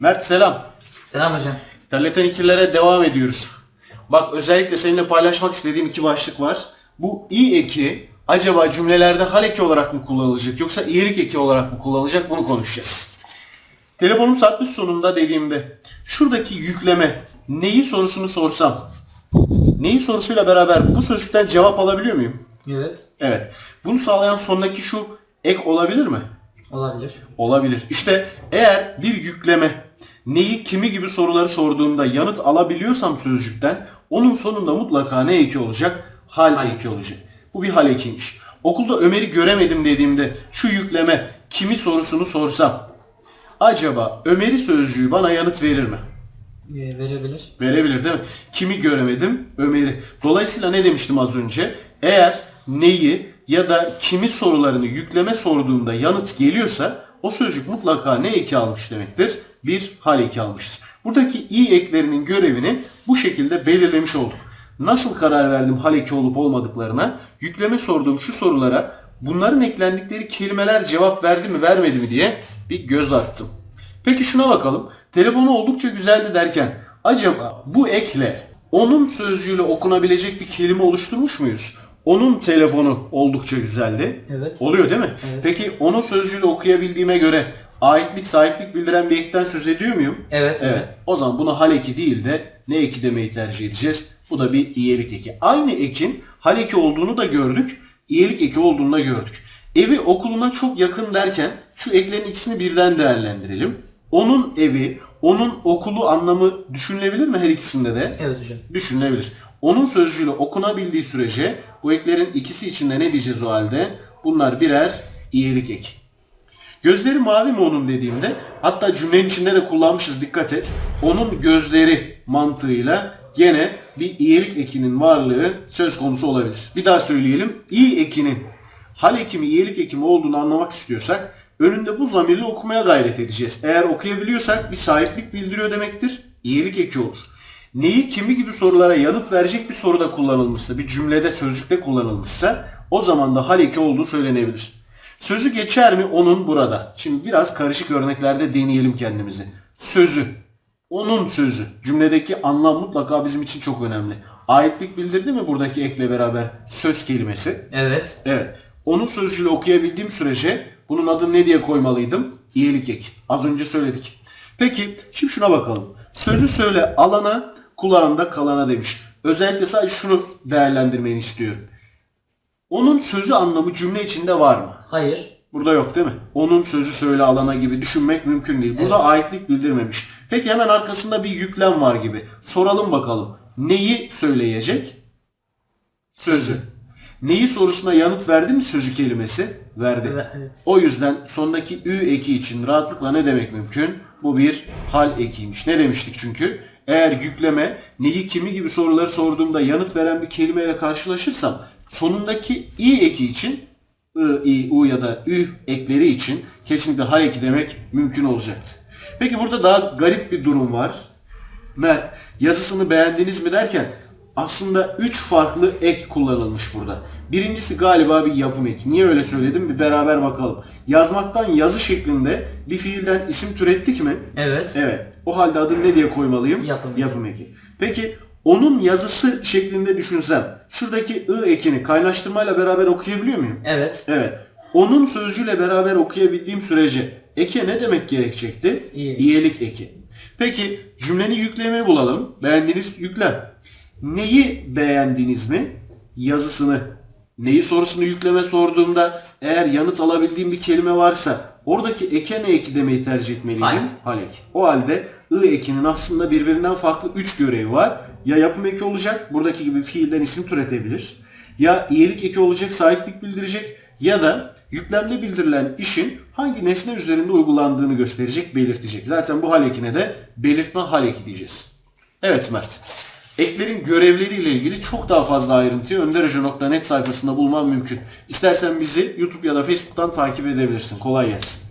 Mert selam. Selam hocam. Terleten ikililere devam ediyoruz. Bak özellikle seninle paylaşmak istediğim iki başlık var. Bu i eki acaba cümlelerde hal eki olarak mı kullanılacak yoksa iyilik eki olarak mı kullanılacak bunu konuşacağız. Telefonum satmış sonunda dediğimde şuradaki yükleme neyi sorusunu sorsam neyi sorusuyla beraber bu sözcükten cevap alabiliyor muyum? Evet. Evet. Bunu sağlayan sondaki şu ek olabilir mi? Olabilir. Olabilir. İşte eğer bir yükleme neyi kimi gibi soruları sorduğumda yanıt alabiliyorsam sözcükten onun sonunda mutlaka ne eki olacak? Hal, eki olacak. Bu bir hal ekiymiş. Okulda Ömer'i göremedim dediğimde şu yükleme kimi sorusunu sorsam acaba Ömer'i sözcüğü bana yanıt verir mi? Ee, verebilir. Verebilir değil mi? Kimi göremedim? Ömer'i. Dolayısıyla ne demiştim az önce? Eğer neyi ya da kimi sorularını yükleme sorduğumda yanıt geliyorsa o sözcük mutlaka ne eki almış demektir? Bir hal eki almıştır. Buradaki i eklerinin görevini bu şekilde belirlemiş olduk. Nasıl karar verdim hal eki olup olmadıklarına? Yükleme sorduğum şu sorulara bunların eklendikleri kelimeler cevap verdi mi vermedi mi diye bir göz attım. Peki şuna bakalım. Telefonu oldukça güzeldi derken acaba bu ekle onun sözcüğüyle okunabilecek bir kelime oluşturmuş muyuz? Onun telefonu oldukça güzeldi. Evet. Oluyor değil mi? Evet. Peki onun sözcüğüyle okuyabildiğime göre aitlik sahiplik bildiren bir ekten söz ediyor muyum? Evet. Evet. O zaman buna hal eki değil de ne eki demeyi tercih edeceğiz. Bu da bir iyilik eki. Aynı ekin hal eki olduğunu da gördük. iyilik eki olduğunu da gördük. Evi okuluna çok yakın derken şu eklerin ikisini birden değerlendirelim. Onun evi, onun okulu anlamı düşünülebilir mi her ikisinde de? Evet hocam. Düşünülebilir. Onun sözcüğüyle okunabildiği sürece bu eklerin ikisi içinde ne diyeceğiz o halde? Bunlar birer iyilik eki. Gözleri mavi mi onun dediğimde hatta cümlenin içinde de kullanmışız dikkat et. Onun gözleri mantığıyla gene bir iyilik ekinin varlığı söz konusu olabilir. Bir daha söyleyelim. İyi ekinin hal ekimi iyilik ekimi olduğunu anlamak istiyorsak önünde bu zamirle okumaya gayret edeceğiz. Eğer okuyabiliyorsak bir sahiplik bildiriyor demektir. İyilik eki olur. Neyi kimi gibi sorulara yanıt verecek bir soruda kullanılmışsa, bir cümlede sözcükte kullanılmışsa o zaman da hal eki olduğu söylenebilir. Sözü geçer mi onun burada? Şimdi biraz karışık örneklerde deneyelim kendimizi. Sözü. Onun sözü. Cümledeki anlam mutlaka bizim için çok önemli. Aitlik bildirdi mi buradaki ekle beraber söz kelimesi? Evet. Evet. Onun sözcüğüyle okuyabildiğim sürece bunun adını ne diye koymalıydım? İyilik ek. Az önce söyledik. Peki şimdi şuna bakalım. Sözü söyle alana kulağında kalana demiş. Özellikle sadece şunu değerlendirmeni istiyorum. Onun sözü anlamı cümle içinde var mı? Hayır. Burada yok değil mi? Onun sözü söyle alana gibi düşünmek mümkün değil. Burada aitlik bildirmemiş. Peki hemen arkasında bir yüklem var gibi. Soralım bakalım. Neyi söyleyecek? Sözü. Neyi sorusuna yanıt verdi mi sözü kelimesi? Verdi. Evet, evet. O yüzden sondaki ü eki için rahatlıkla ne demek mümkün? Bu bir hal ekiymiş. Ne demiştik çünkü? Eğer yükleme neyi kimi gibi soruları sorduğumda yanıt veren bir kelimeyle karşılaşırsam sonundaki i eki için i, i, u ya da ü ekleri için kesinlikle hal eki demek mümkün olacaktı. Peki burada daha garip bir durum var. Mert yazısını beğendiniz mi derken aslında 3 farklı ek kullanılmış burada. Birincisi galiba bir yapım eki. Niye öyle söyledim? Bir beraber bakalım. Yazmaktan yazı şeklinde bir fiilden isim türettik mi? Evet. Evet. O halde adını ne diye koymalıyım? Yapım. Yapım eki. Peki onun yazısı şeklinde düşünsem şuradaki ı ekini kaynaştırmayla beraber okuyabiliyor muyum? Evet. Evet. Onun sözcüğüyle beraber okuyabildiğim sürece eke ne demek gerekecekti? İyilik. İyilik eki. Peki cümlenin yüklemeyi bulalım. Beğendiğiniz yüklem. Neyi beğendiniz mi? Yazısını. Neyi sorusunu yükleme sorduğumda eğer yanıt alabildiğim bir kelime varsa oradaki eke ne eki demeyi tercih. Hal eki. O halde ı ekinin aslında birbirinden farklı 3 görevi var. Ya yapım eki olacak, buradaki gibi fiilden isim türetebilir. Ya iyilik eki olacak, sahiplik bildirecek ya da yüklemde bildirilen işin hangi nesne üzerinde uygulandığını gösterecek, belirtecek. Zaten bu hal ekine de belirtme hal eki diyeceğiz. Evet Mert. Eklerin görevleriyle ilgili çok daha fazla ayrıntıyı önderhoca.net sayfasında bulman mümkün. İstersen bizi YouTube ya da Facebook'tan takip edebilirsin. Kolay gelsin.